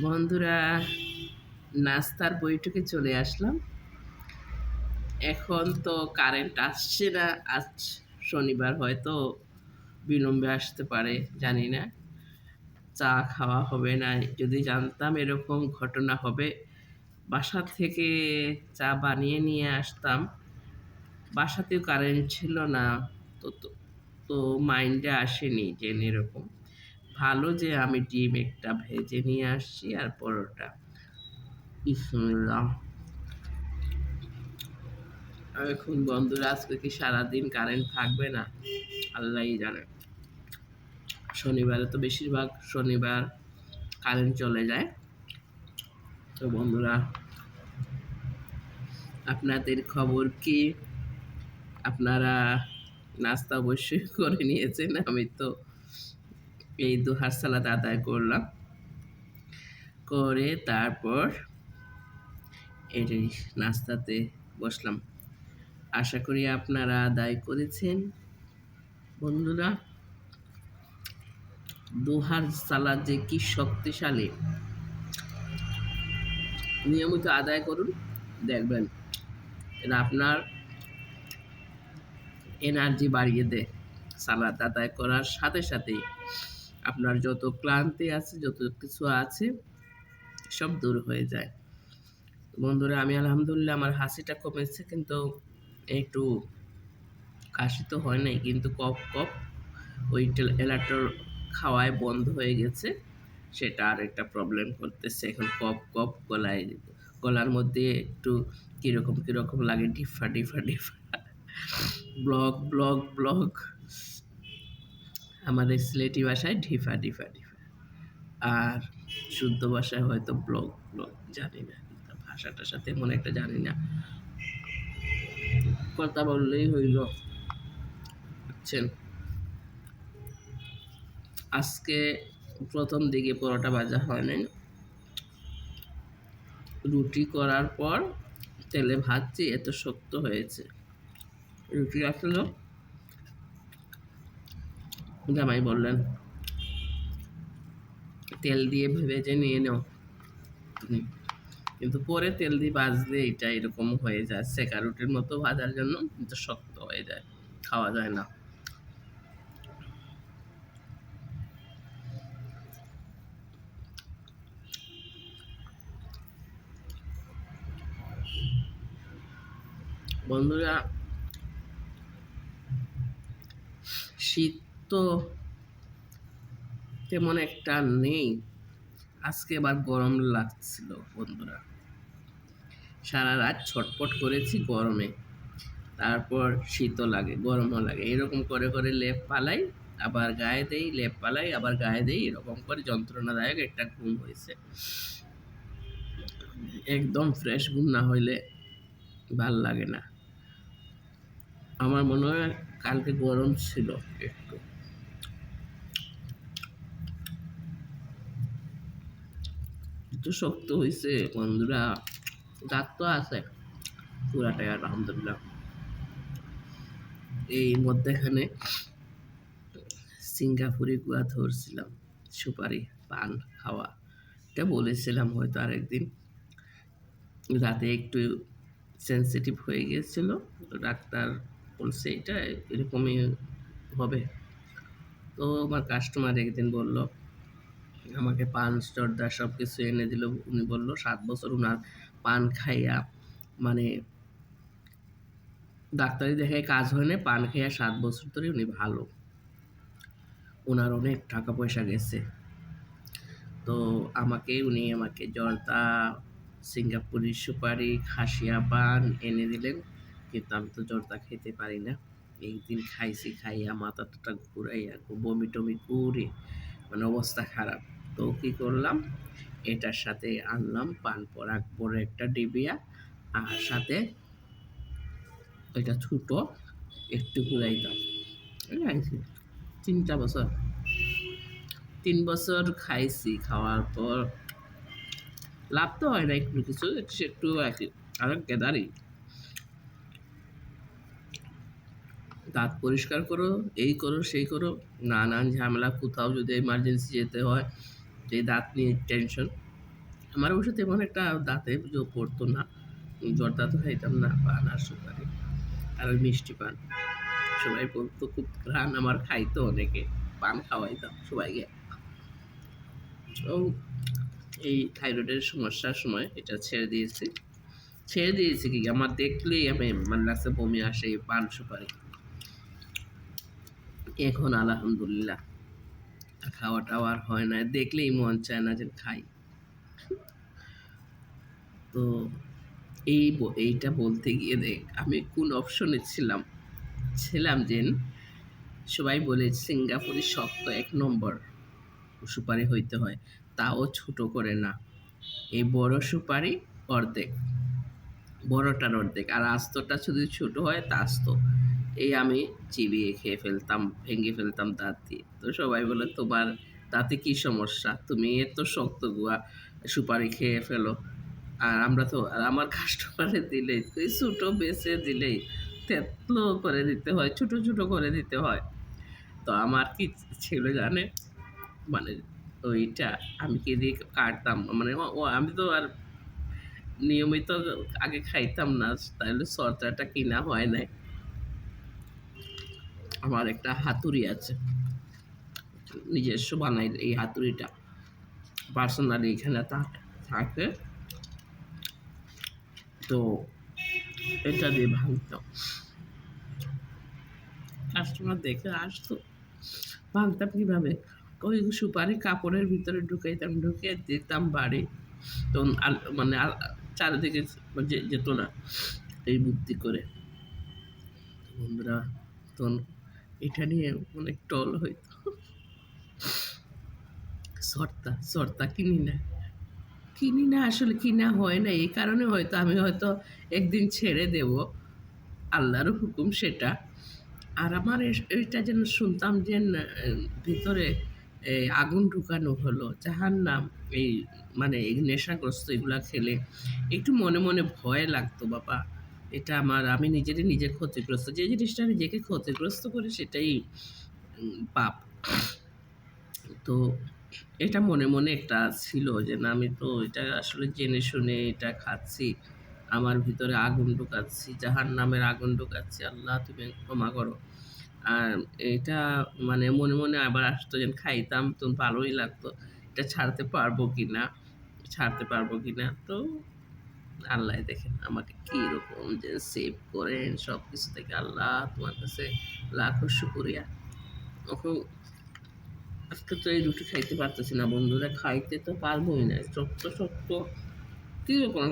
বন্ধুরা, নাস্তার বইটুকে চলে আসলাম। এখন তো কারেন্ট আসছে না, আজ শনিবার হয়তো বিলম্বে আসতে পারে, জানি না। চা খাওয়া হবে না, যদি জানতাম এরকম ঘটনা হবে। বাসা থেকে চা বানিয়ে নিয়ে আসতাম। বাসাতেও কারেন্ট ছিল না, তো, তো- মাইন্ডে আসেনি যে এরকম। ভালো যে আমি ডিম একটা ভেজে নিয়ে আসছি আর পরোটা। এখন বন্ধুরা, আজকে কি সারাদিন কারেন্ট থাকবে না? আল্লাহই জানে। শনিবারে তো বেশিরভাগ শনিবার কারেন্ট চলে যায়। তো বন্ধুরা, আপনাদের খবর কি? আপনারা নাস্তা অবশ্যই করে নিয়েছেন, আমি তো এই দুহার সালাদ আদায় করলাম। করে তারপর এটাই নাস্তাতে বসলাম। আশা করি আপনারা আদায় করেছেন। বন্ধুরা, দুহার সালাদ যে কি শক্তিশালী। নিয়মিত আদায় করুন, দেখবেন এটা আপনার এনার্জি বাড়িয়ে দেয়। সালাদ আদায় করার সাথে সাথেই আপনার যত ক্লান্তি আছে, যত কিছু আছে, সব দূর হয়ে যায়। বন্ধুরা, আমি আলহামদুলিল্লাহ আমার হাসিটা কমেছে, কিন্তু একটু কাশি তো হয় নাই, কিন্তু কপ কপ ওই এলাটোর খাওয়ায় বন্ধ হয়ে গেছে, সেটা আর একটা প্রবলেম করতেছে। এখন কপ কপ গলায়, গলার মধ্যে একটু কীরকম কীরকম লাগে, ডিফা ডিফা ডিফা। ব্লক ব্লক ব্লক আমাদের সিলেটি ভাষায় ঢিফা ডিফা ডিফা আর শুদ্ধ ভাষায় হয়তো ব্লক ব্লক, জানি না। ভাষাটার সাথে মনে একটা জানি না। কথা বললেই হইল। বুঝছেন? আজকে প্রথম দিকে পরোটা ভাজা হয় নাই। রুটি করার পর তেলে ভাজছি, এত শক্ত হয়েছে। রুটি আসলো? জামাই বললেন, তেল দিয়ে ভেজে নিয়ে নাও। কিন্তু পরে তেল দিয়ে ভাজলে এটা এরকম হয়ে যায় সেকা রুটির মতো ভাজার জন্য শক্ত হয়ে যায়, খাওয়া যায় না। বন্ধুরা, শীত তো তেমন একটা নেই। আজকে আবার গরম লাগছিল বন্ধুরা। সারা রাত ছটপট করেছি গরমে। তারপর শীতও লাগে, গরমও লাগে। এরকম করে করে লেপ পালাই, আবার গায়ে দেই, লেপ পালাই, আবার গায়ে দেই, এরকম করে যন্ত্রণাদায়ক একটা ঘুম হয়েছে। একদম ফ্রেশ ঘুম না হইলে ভালো লাগে না। আমার মনে হয় কালকে গরম ছিল একটু। একটু শক্ত হয়েছে বন্ধুরা। দাঁত তো আছে। পুরাটাই আলহামদুলিল্লাহ। এই মধ্যেখানে সিঙ্গাপুরি গুয়া ধরছিলাম, সুপারি, পান, খাওয়া। এটা বলেছিলাম হয়তো আরেকদিন। রাতে একটু সেন্সিটিভ হয়ে গিয়েছিল। ডাক্তার বলছে, এটা এরকমই হবে। তো আমার কাস্টমার একদিন বলল আমাকে পান চর্দা সব কিছু এনে দিল। উনি বলল, সাত বছর উনার পান খাইয়া মানে ডাক্তারি দেখায় কাজ হয় না পান খাইয়া সাত বছর ধরে উনি ভালো। ওনার অনেক টাকা পয়সা গেছে। তো আমাকে, উনি আমাকে জর্দা, সিঙ্গাপুরি সুপারি, খাসিয়া পান এনে দিলেন। কিন্তু আমি তো জর্দা খেতে পারি না। এই দিন খাইছি, খাইয়া মাথা টাটা ঘুরাইয়া বমি টমি করে মানে অবস্থা খারাপ। তো কী করলাম? এটার সাথে আনলাম পান পরাগ পরে একটা ডিবিয়া আর সাথে এটা ছোটো একটু ঘুরাইতাম খাইছি তিনটা বছর। তিন বছর খাইছি, খাওয়ার পর লাভ তো হয় না একটু কিছু, একটু আর কি, আর কেদারি দাঁত পরিষ্কার করো, এই করো, সেই করো, নানান ঝামেলা, কোথাও যদি এমার্জেন্সি যেতে হয় যে দাঁত নিয়ে টেনশন আমার অবশ্য তেমন একটা দাঁতে জো পড়তো না। জর্দা তো খাইতাম না, পান আর সুপারি আর ওই মিষ্টি পান। সবাই বলতো, খুব ঘ্রাণ, আমার খাইতো অনেকে, পান খাওয়াইতাম সবাইকে। তো এই থাইরয়েডের সমস্যার সময় এটা ছেড়ে দিয়েছি। ছেড়ে দিয়েছি কি? আমার দেখলেই আমি মানে লাগছে বমি আসে, পান সুপারি। এখন আলহামদুলিল্লাহ। খাওয়া টাওয়া হয় না, দেখলেই মন চায় না যে খাই। তো এই এইটা বলতে গিয়ে দেখ, আমি কোন অপশনে ছিলাম ছিলাম যে সবাই বলে সিঙ্গাপুরি শক্ত এক নম্বর সুপারি হইতে হয়, তাও ছোট করে না। এই বড় সুপারি অর্ধেক, বড়টার অর্ধেক, আর আস্তটা যদি ছোট হয় তা আস্ত এই আমি চিবিয়ে খেয়ে ফেলতাম, ভেঙে ফেলতাম দাঁত দিয়ে তো সবাই বলে, তোমার দাঁতে কি সমস্যা? তুমি এত শক্ত গুয়া সুপারি খেয়ে ফেলো। আর আমরা তো, আর আমার কাস্টমারে দিলেই তুই ছোটো বেছে দিলেই তেতলো করে দিতে হয়, ছোট ছোট করে দিতে হয়। তো আমার কি ছিল জানে? মানে ওইটা আমি কি দিয়ে কাটতাম? মানে ও- আমি তো আর নিয়মিত আগে খাইতাম না তাহলে সরচাটা কিনা হয় নাই। আমার একটা হাতুড়ি আছে। নিজস্ব বানাই এই হাতুড়িটা। পার্সোনালি এখানে থাকে। তো এটা দিয়ে ভাঙতাম কাস্টমার দেখে আসতো। ভাঙতাম কীভাবে? ওই সুপারি কাপড়ের ভিতরে ঢুকাইতাম, ঢুকিয়ে দিতাম বাড়ি। তো মানে চারিদিকে যেত না, এই বুদ্ধি করে। বন্ধুরা তখন এটা নিয়ে অনেক টল হইতো সর্তা সর্তা কিনি না। কিনি না আসলে কিনা হয় না, এই কারণে হয়তো আমি হয়তো একদিন ছেড়ে দেব। আল্লাহর হুকুম সেটা। আর আমার এইটা যেন শুনতাম যে ভিতরে আগুন ঢুকানো হলো যাহার নাম এই মানে নেশাগ্রস্ত এগুলা খেলে, একটু মনে মনে ভয় লাগতো, বাবা। এটা আমার, আমি নিজেরই নিজে ক্ষতিগ্রস্ত, যে জিনিসটা নিজেকে ক্ষতিগ্রস্ত করি সেটাই পাপ। তো এটা মনে মনে একটা ছিল যে না, আমি তো এটা আসলে জেনে শুনে এটা খাচ্ছি, আমার ভিতরে আগুন ঢুকাচ্ছি যাহার নামের আগুন ঢুকাচ্ছি, আল্লাহ তুমি ক্ষমা করো। আর এটা মানে মনে মনে আবার আসতো যেন খাইতাম তো ভালোই লাগতো, এটা ছাড়তে পারব কি না ছাড়তে পারব কি না তো আল্লাহ দেখেন আমাকে কীরকম যে সেভ করেন সব কিছু থেকে আল্লাহ তোমার কাছে লাখো শুকুরিয়া। এখন আজকে তো এই রুটি খাইতে পারতেছি না বন্ধুরা, খাইতে তো পারবোই না, শক্ত শক্ত, কীরকম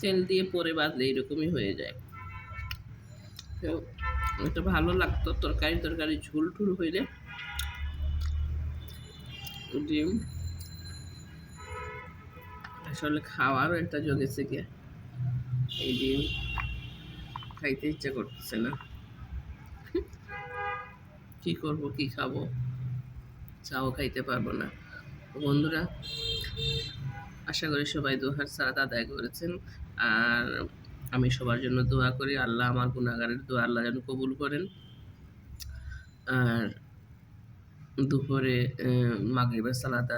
তেল দিয়ে পরে বাঁধলে এরকমই হয়ে যায়। এটা ভালো লাগতো তরকারি তরকারি ঝুল টুল হইলে, ডিম আসলে খাওয়ারও একটা জগেছে গিয়া। এই ডিম খাইতে ইচ্ছা করতেছে না। কি করব, কি খাব? চাও খাইতে পারব না। বন্ধুরা, আশা করি সবাই দোহার সালাত আদায় করেছেন। আর আমি সবার জন্য দোয়া করি, আল্লাহ আমার গুণাগারের দোয়া আল্লাহ যেন কবুল করেন। আর দুপুরে মাগরিবের সালাদ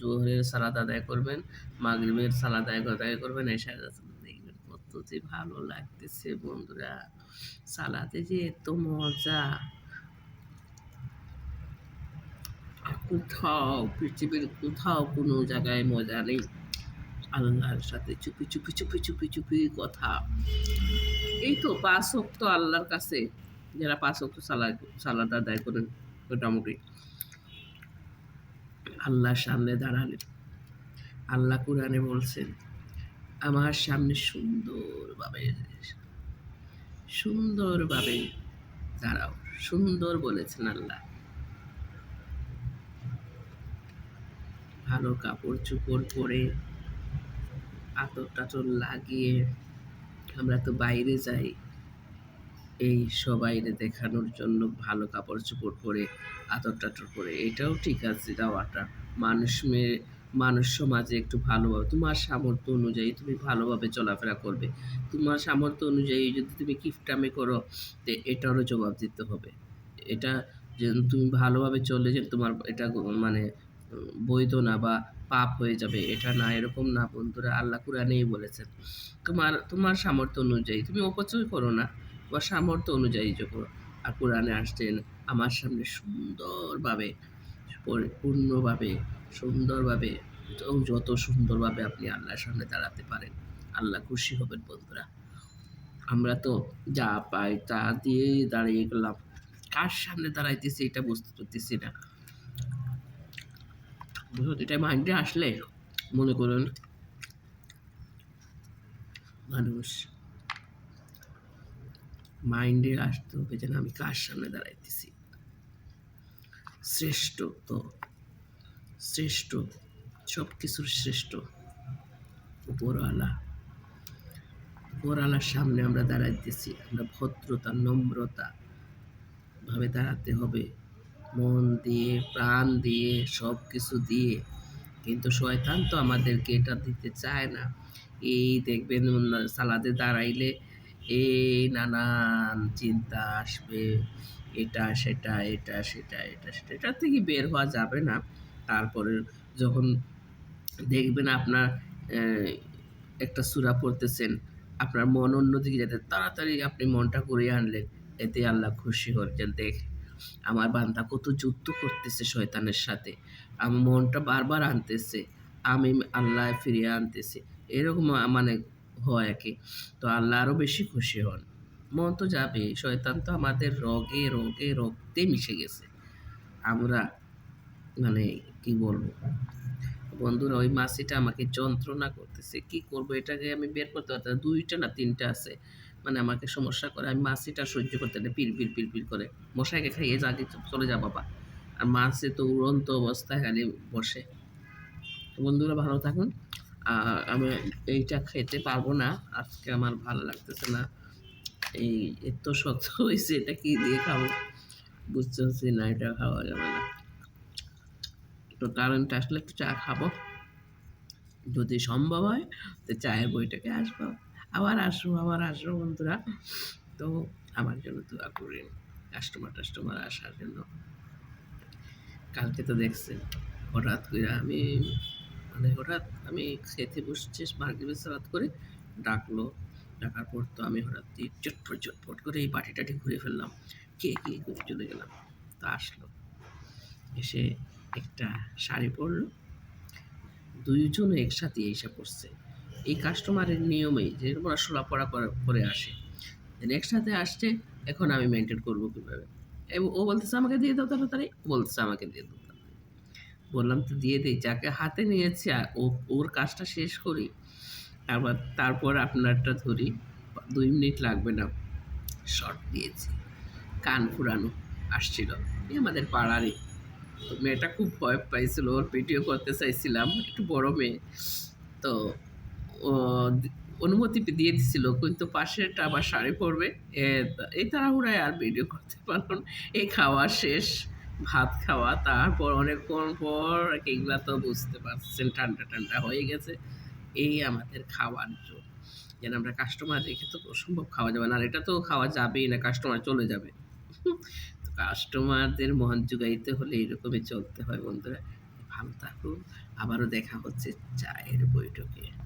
জোহরের সালাদ আদায় করবেন, মাগরিবের সালাদ আদায় করবেন, এসে দেখবেন কত যে ভালো লাগতেছে বন্ধুরা। সালাদে যে এত মজা। কোথাও, পৃথিবীর কোথাও কোনো জায়গায় মজা নেই। আল্লাহর সাথে চুপি চুপি চুপি চুপি চুপি কথা। এই তো পাঁচ অক্ত আল্লাহর কাছে, যারা পাঁচ অক্ত সালাদ সালাদ আদায় করেন। মোটামুটি। আল্লাহর সামনে দাঁড়ালেন আল্লাহ কোরআনে বলছেন, আমার সামনে সুন্দরভাবে সুন্দরভাবে দাঁড়াও। সুন্দর বলেছেন আল্লাহ। ভালো কাপড় চোপড় পরে আতর টাতর লাগিয়ে আমরা তো বাইরে যাই। এই সবাইরে দেখানোর জন্য ভালো কাপড় চোপড় পরে, আতর টাতর পরে, এটাও ঠিক আছে যাওয়াটা মানুষ মেয়ে মানুষ সমাজে একটু ভালোভাবে, তোমার সামর্থ্য অনুযায়ী তুমি ভালোভাবে চলাফেরা করবে। তোমার সামর্থ্য অনুযায়ী যদি তুমি কিফটামি করো, তো এটারও জবাব দিতে হবে। এটা যে তুমি ভালোভাবে চললে যে তোমার এটা মানে বৈধ না বা পাপ হয়ে যাবে, এটা না, এরকম না বন্ধুরা, আল্লাহ কোরআনেই বলেছেন। তোমার তোমার সামর্থ্য অনুযায়ী, তুমি অপচয় করো না। তোমার সামর্থ্য অনুযায়ী যখন আর কোরআনে আসছেন, আমার সামনে সুন্দরভাবে, পরিপূর্ণভাবে, সুন্দরভাবে যত সুন্দরভাবে আপনি আল্লাহর সামনে দাঁড়াতে পারেন, আল্লাহ খুশি হবেন বন্ধুরা। আমরা তো যা পাই তা দিয়েই দাঁড়িয়ে গেলাম। কার সামনে দাঁড়াইতেছি এটা বুঝতে পারতেছি না। এটা মাইন্ডে আসলে মনে করুন মানুষ মাইন্ডে আসতে হবে যেন আমি কার সামনে দাঁড়াইতেছি। শ্রেষ্ঠ তো শ্রেষ্ঠ সব কিছুর শ্রেষ্ঠ উপরওয়ালা। উপরওয়ালার সামনে আমরা দাঁড়াইতেছি, আমরা ভদ্রতা, নম্রতা ভাবে দাঁড়াতে হবে। মন দিয়ে, প্রাণ দিয়ে সব কিছু দিয়ে। কিন্তু শয়তান তো আমাদেরকে এটা দিতে চায় না। এই দেখবেন সালাদে দাঁড়াইলে এই নানান চিন্তা আসবে, এটা, সেটা এটা সেটা এটা সেটা। এটা থেকে বের হওয়া যাবে না। তারপরে যখন দেখবেন আপনার একটা সূরা পড়তেছেন, আপনার মন অন্যদিকে যাতে তাড়াতাড়ি আপনি মনটা ঘুরিয়ে আনলেন, এতে আল্লাহ খুশি হচ্ছেন দেখ, আমার বান্দা কত যুদ্ধ করতেছে শয়তানের সাথে। আমার মনটা বারবার আনতেছে, আমি আল্লাহ ফিরিয়ে আনতেছে। এরকম মানে আর তো আল্লাহ আরও বেশি খুশি হন। মন তো যাবে শয়তান তো আমাদের রগে রগে, রক্তে মিশে গেছে। আমরা মানে কি বলব? বন্ধুরা, ওই মাসিটা আমাকে যন্ত্রণা করতেছে। কি করব? এটাকে আমি বের করতে পারতাম দুইটা না তিনটা আছে। মানে আমাকে সমস্যা করে। আমি মাসিটা সহ্য করতে না। পিল পিল পিল পিল করে। মশাইকে খাইয়ে কিছু চলে যা বাবা। আর মাছে তো উড়ন্ত অবস্থায় খালি বসে। বন্ধুরা, ভালো থাকুন। আর আমি এইটা খেতে পারব না। আজকে আমার ভালো লাগতেছে না। এই এত শক্ত হয়েছে, এটা কি দিয়ে খাব? বুঝতে পারছি না, এটা খাওয়া যাবে না। তো কারেন্ট আসলে একটু চা খাব। যদি সম্ভব হয়, তো চায়ের বইটাকে আসব। আবার আসব আবার আসব বন্ধুরা। তো আমার জন্য দোয়া করেন কাস্টমার টাস্টমার আসার জন্য। কালকে তো দেখছেন, হঠাৎ করে আমি মানে হঠাৎ আমি খেতে বসছি মার্কেটে সালাদ করে ডাকলো। ডাকার পর তো আমি হঠাৎ দিয়ে চটপট চটপট করে এই বাটি টাটি ঘুরে ফেললাম। কে কে করে চলে গেলাম? তা আসলো। এসে একটা শাড়ি পরলো। দুইজনে একসাথে এসে পড়ছে এই কাস্টমারের নিয়মেই যে ওরা সোলা পড়া করে আসে। একসাথে আসছে, এখন আমি মেনটেন করব কীভাবে? ও বলতেছে, আমাকে দিয়ে দাও তাড়াতাড়ি। বলতেছে, আমাকে দিয়ে দাও। বললাম তো দিয়ে দিই, যাকে হাতে নিয়েছি আর ও, ওর কাজটা শেষ করি। আবার তারপর আপনারটা ধরি, দুই মিনিট লাগবে না। শর্ট দিয়েছি। কান ফুরানো আসছিল। এই আমাদের পাড়ারই। তো মেয়েটা খুব ভয় পাইছিল, ওর ভিডিও করতে চাইছিলাম, একটু বড় মেয়ে। তো অনুমতি দিয়ে দিছিল, কিন্তু পাশেরটা আবার শাড়ি পরবে। এই তাড়াহুড়ায় আর ভিডিও করতে পারলাম এই খাওয়া শেষ। ভাত খাওয়া, তারপর অনেকক্ষণ পর এগুলা তো বুঝতে পারছেন, ঠান্ডা ঠান্ডা হয়ে গেছে। এই আমাদের খাওয়ার জন্য যেন আমরা কাস্টমার রেখে তো অসম্ভব খাওয়া যাবে না, আর এটা তো খাওয়া যাবেই না কাস্টমার চলে যাবে। তো কাস্টমারদের মন জুগাইতে হলে এরকমই চলতে হয় বন্ধুরা। ভালো থাকুন, আবারও দেখা হচ্ছে চায়ের বৈঠকে।